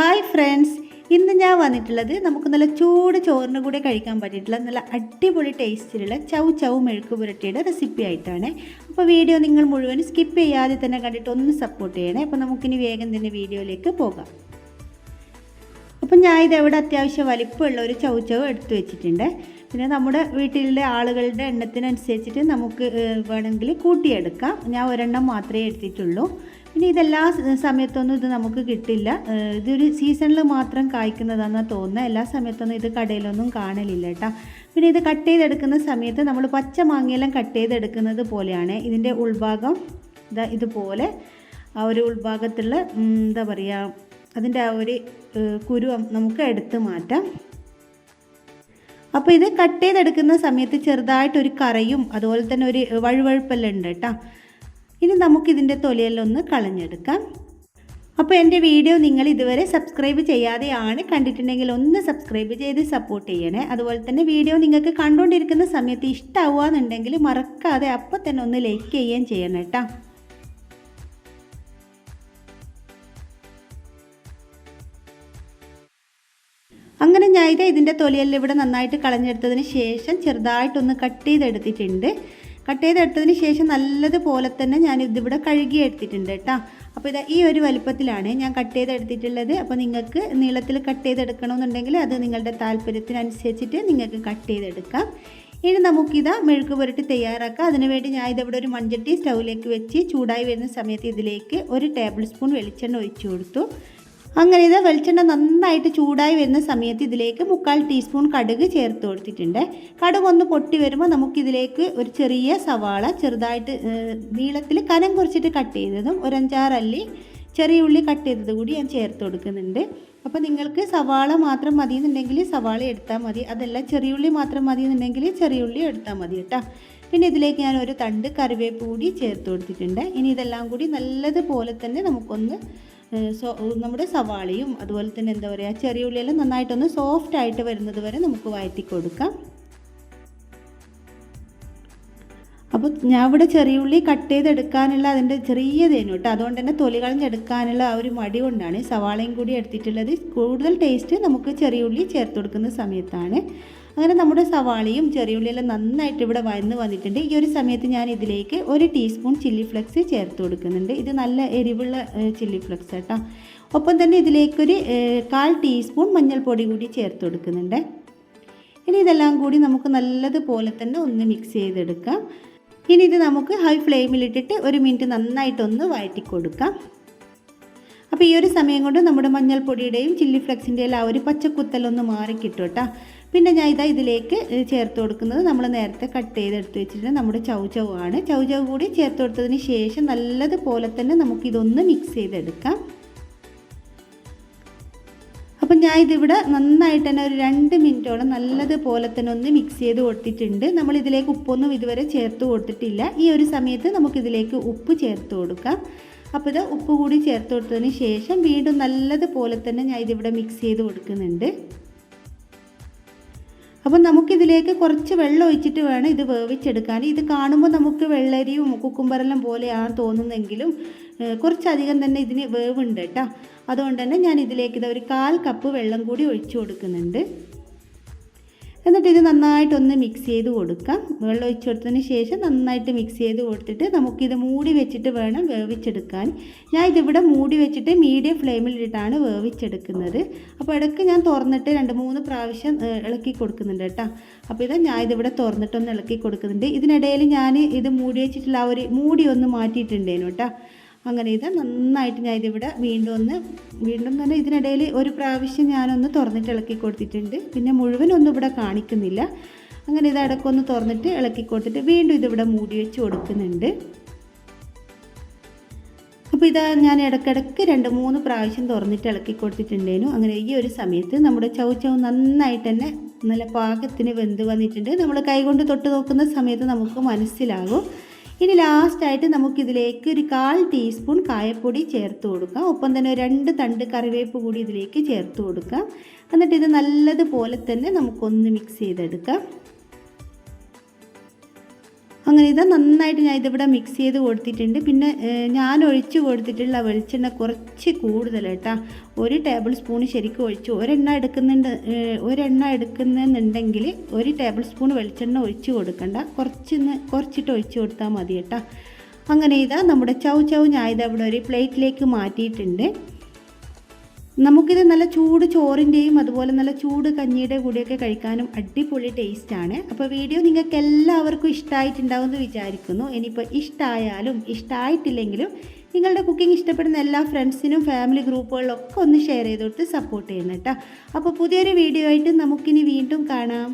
Hi friends ഇന്ന് ഞാൻ വന്നിട്ടുള്ളത് നമുക്ക് നല്ല ചൂട് ചോറിന് കൂടെ കഴിക്കാൻ പറ്റിയിട്ടുള്ള നല്ല അടിപൊളി ടേസ്റ്റിലുള്ള ചൗ ചൗ മെഴുക്ക് പുരട്ടിയുടെ റെസിപ്പി ആയിട്ടാണ്. അപ്പോൾ വീഡിയോ നിങ്ങൾ മുഴുവൻ സ്കിപ്പ് ചെയ്യാതെ തന്നെ കണ്ടിട്ട് ഒന്ന് സപ്പോർട്ട് ചെയ്യണേ. അപ്പോൾ നമുക്കിനി വേഗം തന്നെ വീഡിയോയിലേക്ക് പോകാം. അപ്പം ഞാൻ ഇത് എവിടെ അത്യാവശ്യം വലിപ്പമുള്ള ഒരു ചൗ ചൗ എടുത്തു വെച്ചിട്ടുണ്ട്. പിന്നെ നമ്മുടെ വീട്ടിലെ ആളുകളുടെ എണ്ണത്തിനനുസരിച്ചിട്ട് നമുക്ക് വേണമെങ്കിൽ കൂട്ടിയെടുക്കാം. ഞാൻ ഒരെണ്ണം മാത്രമേ എടുത്തിട്ടുള്ളൂ. പിന്നെ ഇതെല്ലാ സമയത്തൊന്നും ഇത് നമുക്ക് കിട്ടില്ല. ഇതൊരു സീസണിൽ മാത്രം കായ്ക്കുന്നതാണെന്ന് തോന്നുന്നത് എല്ലാ സമയത്തൊന്നും ഇത് കടയിലൊന്നും കാണലില്ല കേട്ടോ പിന്നെ ഇത് കട്ട് ചെയ്തെടുക്കുന്ന സമയത്ത് നമ്മൾ പച്ച മാങ്ങയെല്ലാം കട്ട് ചെയ്തെടുക്കുന്നത് പോലെയാണ്. ഇതിന്റെ ഉൾഭാഗം ഇതാ ഇതുപോലെ ആ ഒരു ഉൾഭാഗത്തുള്ള എന്താ പറയുക അതിന്റെ ആ ഒരു കുരു നമുക്ക് എടുത്ത് മാറ്റാം. അപ്പോൾ ഇത് കട്ട് ചെയ്തെടുക്കുന്ന സമയത്ത് ചെറുതായിട്ടൊരു കറയും അതുപോലെ തന്നെ ഒരു വഴുവഴുപ്പെല്ലാം ഉണ്ട് കേട്ടോ ഇനി നമുക്കിതിന്റെ തൊലിയെല്ലാം കളഞ്ഞെടുക്കാം. അപ്പോൾ എന്റെ വീഡിയോ നിങ്ങൾ ഇതുവരെ സബ്സ്ക്രൈബ് ചെയ്യാതെയാണ് കണ്ടിട്ടുണ്ടെങ്കിൽ ഒന്ന് സബ്സ്ക്രൈബ് ചെയ്ത് സപ്പോർട്ട് ചെയ്യണേ. അതുപോലെ തന്നെ വീഡിയോ നിങ്ങൾക്ക് കണ്ടുകൊണ്ടിരിക്കുന്ന സമയത്ത് ഇഷ്ടമാവുകയെന്നുണ്ടെങ്കിൽ മറക്കാതെ അപ്പോൾ തന്നെ ഒന്ന് ലൈക്ക് ചെയ്യുകയും ചെയ്യണം കേട്ടോ. അങ്ങനെ ഞാൻ ഇത് ഇതിന്റെ തൊലിയെല്ലാം ഇവിടെ നന്നായിട്ട് കളഞ്ഞെടുത്തതിന് ശേഷം ചെറുതായിട്ടൊന്ന് കട്ട് ചെയ്തെടുത്തിട്ടുണ്ട്. കട്ട് ചെയ്തെടുത്തതിന് ശേഷം നല്ലതുപോലെ തന്നെ ഞാൻ ഇതിവിടെ കഴുകി എടുത്തിട്ടുണ്ട് കേട്ടോ. അപ്പോൾ ഇതാ ഈ ഒരു വലുപ്പത്തിലാണ് ഞാൻ കട്ട് ചെയ്തെടുത്തിട്ടുള്ളത് അപ്പോൾ നിങ്ങൾക്ക് നീളത്തിൽ കട്ട് ചെയ്തെടുക്കണമെന്നുണ്ടെങ്കിൽ അത് നിങ്ങളുടെ താല്പര്യത്തിനനുസരിച്ചിട്ട് നിങ്ങൾക്ക് കട്ട് ചെയ്തെടുക്കാം ഇനി നമുക്കിത് മെഴുക്ക് പുരട്ടി തയ്യാറാക്കാം. അതിനുവേണ്ടി ഞാൻ ഇതിവിടെ ഒരു മൺചട്ടി സ്റ്റൗവിലേക്ക് വെച്ച് ചൂടായി വരുന്ന സമയത്ത് ഇതിലേക്ക് ഒരു ടേബിൾ സ്പൂൺ വെളിച്ചെണ്ണ ഒഴിച്ചു കൊടുത്തു. അങ്ങനെ ഇത് വെളിച്ചെണ്ണ നന്നായിട്ട് ചൂടായി വരുന്ന സമയത്ത് ഇതിലേക്ക് മുക്കാൽ ടീസ്പൂൺ കടുക് ചേർത്ത് കൊടുത്തിട്ടുണ്ട്. കടുക് ഒന്ന് പൊട്ടി വരുമ്പോൾ നമുക്കിതിലേക്ക് ഒരു ചെറിയ സവാള ചെറുതായിട്ട് നീളത്തിൽ കനം കുറച്ചിട്ട് കട്ട് ചെയ്തതും ഒരു അഞ്ചാറ് അല്ലി ചെറിയ ഉള്ളി കട്ട് ചെയ്തത് കൂടി ഞാൻ ചേർത്ത് കൊടുക്കുന്നുണ്ട്. അപ്പോൾ നിങ്ങൾക്ക് സവാള മാത്രം മതി എന്നുണ്ടെങ്കിൽ സവാള എടുത്താൽ മതി. അതല്ല ചെറിയ ഉള്ളി മാത്രം മതി എന്നുണ്ടെങ്കിൽ ചെറിയ ഉള്ളി എടുത്താൽ മതി കേട്ടോ. പിന്നെ ഇതിലേക്ക് ഞാൻ ഒരു തണ്ട് കറിവേപ്പ് കൂടി ചേർത്ത് കൊടുത്തിട്ടുണ്ട്. ഇനി ഇതെല്ലാം കൂടി നല്ലതുപോലെ തന്നെ നമുക്കൊന്ന് നമ്മുടെ സവാളയും അതുപോലെ തന്നെ എന്താ പറയുക ചെറിയ ഉള്ളിയെല്ലാം നന്നായിട്ടൊന്ന് സോഫ്റ്റ് ആയിട്ട് വരുന്നത് വരെ നമുക്ക് വഴറ്റി കൊടുക്കാം. അപ്പോൾ ഞാൻ ഇവിടെ ചെറിയ ഉള്ളി കട്ട് ചെയ്തെടുക്കാനുള്ള അതിന്റെ ചെറിയതേനു കേട്ടോ. അതുകൊണ്ട് തന്നെ തൊലി കളഞ്ഞെടുക്കാനുള്ള ആ ഒരു മടി കൊണ്ടാണ് സവാളയും കൂടി എടുത്തിട്ടുള്ളത്. കൂടുതൽ ടേസ്റ്റ് നമുക്ക് ചെറിയ ഉള്ളി ചേർത്ത് കൊടുക്കുന്ന സമയത്താണ്. അങ്ങനെ നമ്മുടെ സവാളയും ചെറിയ ഉള്ളിയെല്ലാം നന്നായിട്ട് ഇവിടെ വന്ന് വന്നിട്ടുണ്ട്. ഈ ഒരു സമയത്ത് ഞാൻ ഇതിലേക്ക് ഒരു ടീസ്പൂൺ ചില്ലി ഫ്ലെക്സ് ചേർത്ത് കൊടുക്കുന്നുണ്ട്. ഇത് നല്ല എരിവുള്ള ചില്ലി ഫ്ലെക്സ് കേട്ടോ. ഒപ്പം തന്നെ ഇതിലേക്കൊരു കാൽ ടീസ്പൂൺ മഞ്ഞൾപ്പൊടി കൂടി ചേർത്ത് കൊടുക്കുന്നുണ്ട്. ഇനി ഇതെല്ലാം കൂടി നമുക്ക് നല്ലതുപോലെ തന്നെ ഒന്ന് മിക്സ് ചെയ്തെടുക്കാം. ഇനി ഇത് നമുക്ക് ഹൈ ഫ്ലെയിമിലിട്ടിട്ട് ഒരു മിനിറ്റ് നന്നായിട്ടൊന്ന് വഴറ്റി കൊടുക്കാം. അപ്പോൾ ഈ ഒരു സമയം കൊണ്ട് നമ്മുടെ മഞ്ഞൾപ്പൊടിയുടെയും ചില്ലി ഫ്ലെക്സിന്റെയും ആ ഒരു പച്ചക്കുത്തലൊന്ന് മാറി പിന്നെ ഞാൻ ഇതാ ഇതിലേക്ക് ചേർത്ത് കൊടുക്കുന്നത് നമ്മൾ നേരത്തെ കട്ട് ചെയ്തെടുത്ത് വെച്ചിട്ട് നമ്മുടെ ചൗ ചൗ ആണ്. ചൗ ചൗ കൂടി ചേർത്ത് കൊടുത്തതിന് ശേഷം നല്ലതുപോലെ തന്നെ നമുക്കിതൊന്ന് മിക്സ് ചെയ്തെടുക്കാം. അപ്പം ഞാൻ ഇതിവിടെ നന്നായിട്ട് തന്നെ ഒരു രണ്ട് മിനിറ്റോളം നല്ലതുപോലെ തന്നെ ഒന്ന് മിക്സ് ചെയ്ത് കൊടുത്തിട്ടുണ്ട്. നമ്മൾ ഇതിലേക്ക് ഉപ്പൊന്നും ഇതുവരെ ചേർത്ത് കൊടുത്തിട്ടില്ല. ഈ ഒരു സമയത്ത് നമുക്കിതിലേക്ക് ഉപ്പ് ചേർത്ത് കൊടുക്കാം. അപ്പോൾ ഇത് ഉപ്പ് കൂടി ചേർത്ത് കൊടുത്തതിന് ശേഷം വീണ്ടും നല്ലതുപോലെ തന്നെ ഞാൻ ഇതിവിടെ മിക്സ് ചെയ്ത് കൊടുക്കുന്നുണ്ട്. അപ്പം നമുക്കിതിലേക്ക് കുറച്ച് വെള്ളം ഒഴിച്ചിട്ട് വേണം ഇത് വേവിച്ചെടുക്കാൻ. ഇത് കാണുമ്പോൾ നമുക്ക് വെള്ളരിയും കുക്കുംബറെല്ലാം പോലെയാണ് തോന്നുന്നെങ്കിലും കുറച്ചധികം തന്നെ ഇതിന് വേവുണ്ട് കേട്ടോ അതുകൊണ്ട് തന്നെ ഞാൻ ഇതിലേക്ക് ഇത് ഒരു കാൽ കപ്പ് വെള്ളം കൂടി ഒഴിച്ചു കൊടുക്കുന്നുണ്ട്. എന്നിട്ട് ഇത് നന്നായിട്ടൊന്ന് മിക്സ് ചെയ്ത് കൊടുക്കാം. വെള്ളം ഒഴിച്ചു കൊടുത്തതിന് ശേഷം നന്നായിട്ട് മിക്സ് ചെയ്ത് കൊടുത്തിട്ട് നമുക്കിത് മൂടി വെച്ചിട്ട് വേണം വേവിച്ചെടുക്കാൻ. ഞാൻ ഇതിവിടെ മൂടി വെച്ചിട്ട് മീഡിയം ഫ്ലെയിമിലിട്ടാണ് വേവിച്ചെടുക്കുന്നത്. അപ്പോൾ ഇടയ്ക്ക് ഞാൻ തുറന്നിട്ട് രണ്ട് മൂന്ന് പ്രാവശ്യം ഇളക്കി കൊടുക്കുന്നുണ്ട് കേട്ടോ. അപ്പോൾ ഇത് ഞാൻ ഇതിവിടെ തുറന്നിട്ടൊന്ന് ഇളക്കി കൊടുക്കുന്നുണ്ട്. ഇതിനിടയിൽ ഞാൻ ഇത് മൂടി വെച്ചിട്ടുള്ള ആ ഒരു മൂടി ഒന്ന് മാറ്റിയിട്ടുണ്ടേനു കേട്ടോ. അങ്ങനെ ഇത് നന്നായിട്ട് ഞാൻ ഇതിവിടെ വീണ്ടും ഒന്ന് വീണ്ടും തന്നെ ഇതിനിടയിൽ ഒരു പ്രാവശ്യം ഞാനൊന്ന് തുറന്നിട്ട് ഇളക്കി കൊടുത്തിട്ടുണ്ട്. പിന്നെ മുഴുവനൊന്നും ഇവിടെ കാണിക്കുന്നില്ല. അങ്ങനെ ഇത് അടക്കൊന്ന് തുറന്നിട്ട് ഇളക്കി കൊടുത്തിട്ട് വീണ്ടും ഇതിവിടെ മൂടി വെച്ച് കൊടുക്കുന്നുണ്ട്. അപ്പോൾ ഇതാ ഞാൻ ഇടയ്ക്കിടയ്ക്ക് രണ്ട് മൂന്ന് പ്രാവശ്യം തുറന്നിട്ട് ഇളക്കി കൊടുത്തിട്ടുണ്ടേനു. അങ്ങനെ ഈ ഒരു സമയത്ത് നമ്മുടെ ചൗ ചൗ നന്നായിട്ട് തന്നെ നല്ല പാകത്തിന് വെന്ത് വന്നിട്ടുണ്ട്. നമ്മൾ കൈകൊണ്ട് തൊട്ട് നോക്കുന്ന സമയത്ത് നമുക്ക് മനസ്സിലാകും. ഇനി ലാസ്റ്റായിട്ട് നമുക്കിതിലേക്ക് ഒരു കാൽ ടീസ്പൂൺ കായപ്പൊടി ചേർത്ത് കൊടുക്കാം. ഒപ്പം തന്നെ രണ്ട് തണ്ട് കറിവേപ്പ് കൂടി ഇതിലേക്ക് ചേർത്ത് കൊടുക്കാം. എന്നിട്ട് ഇത് നല്ലതുപോലെ തന്നെ നമുക്കൊന്ന് മിക്സ് ചെയ്തെടുക്കാം. അങ്ങനെ ഇത് നന്നായിട്ട് ഞാൻ ഇതിവിടെ മിക്സ് ചെയ്ത് കൊടുത്തിട്ടുണ്ട്. പിന്നെ ഞാൻ ഒഴിച്ച് കൊടുത്തിട്ടുള്ള വെളിച്ചെണ്ണ കുറച്ച് കൂടുതൽ കേട്ടോ ഒരു ടേബിൾ സ്പൂൺ ശരിക്കും ഒഴിച്ചു ഒരെണ്ണ എടുക്കുന്നുണ്ട് ഒരെണ്ണ എടുക്കുന്നുണ്ടെങ്കിൽ ഒരു ടേബിൾ സ്പൂൺ വെളിച്ചെണ്ണ ഒഴിച്ച് കൊടുക്കണ്ട. കുറച്ചൊന്ന് കുറച്ചിട്ട് ഒഴിച്ച് കൊടുത്താൽ മതി കേട്ടോ അങ്ങനെ ഇതാ നമ്മുടെ ചൗ ചൗ ഞാൻ ഇതവിടെ ഒരു പ്ലേറ്റിലേക്ക് മാറ്റിയിട്ടുണ്ട്. നമുക്കിത് നല്ല ചൂട് ചോറിന്റെയും അതുപോലെ നല്ല ചൂട് കഞ്ഞിയുടെ കൂടെയൊക്കെ കഴിക്കാനും അടിപൊളി ടേസ്റ്റാണ്. അപ്പോൾ വീഡിയോ നിങ്ങൾക്ക് എല്ലാവർക്കും ഇഷ്ടമായിട്ടുണ്ടാവും എന്ന് വിചാരിക്കുന്നു. ഇനിയിപ്പോൾ ഇഷ്ടമായാലും ഇഷ്ടമായിട്ടില്ലെങ്കിലും നിങ്ങളുടെ കുക്കിംഗ് ഇഷ്ടപ്പെടുന്ന എല്ലാ ഫ്രണ്ട്സിനും ഫാമിലി ഗ്രൂപ്പുകളിലൊക്കെ ഒന്ന് ഷെയർ ചെയ്ത് കൊടുത്ത് സപ്പോർട്ട് ചെയ്യണം കേട്ടോ. അപ്പോൾ പുതിയൊരു വീഡിയോ ആയിട്ട് നമുക്കിനി വീണ്ടും കാണാം.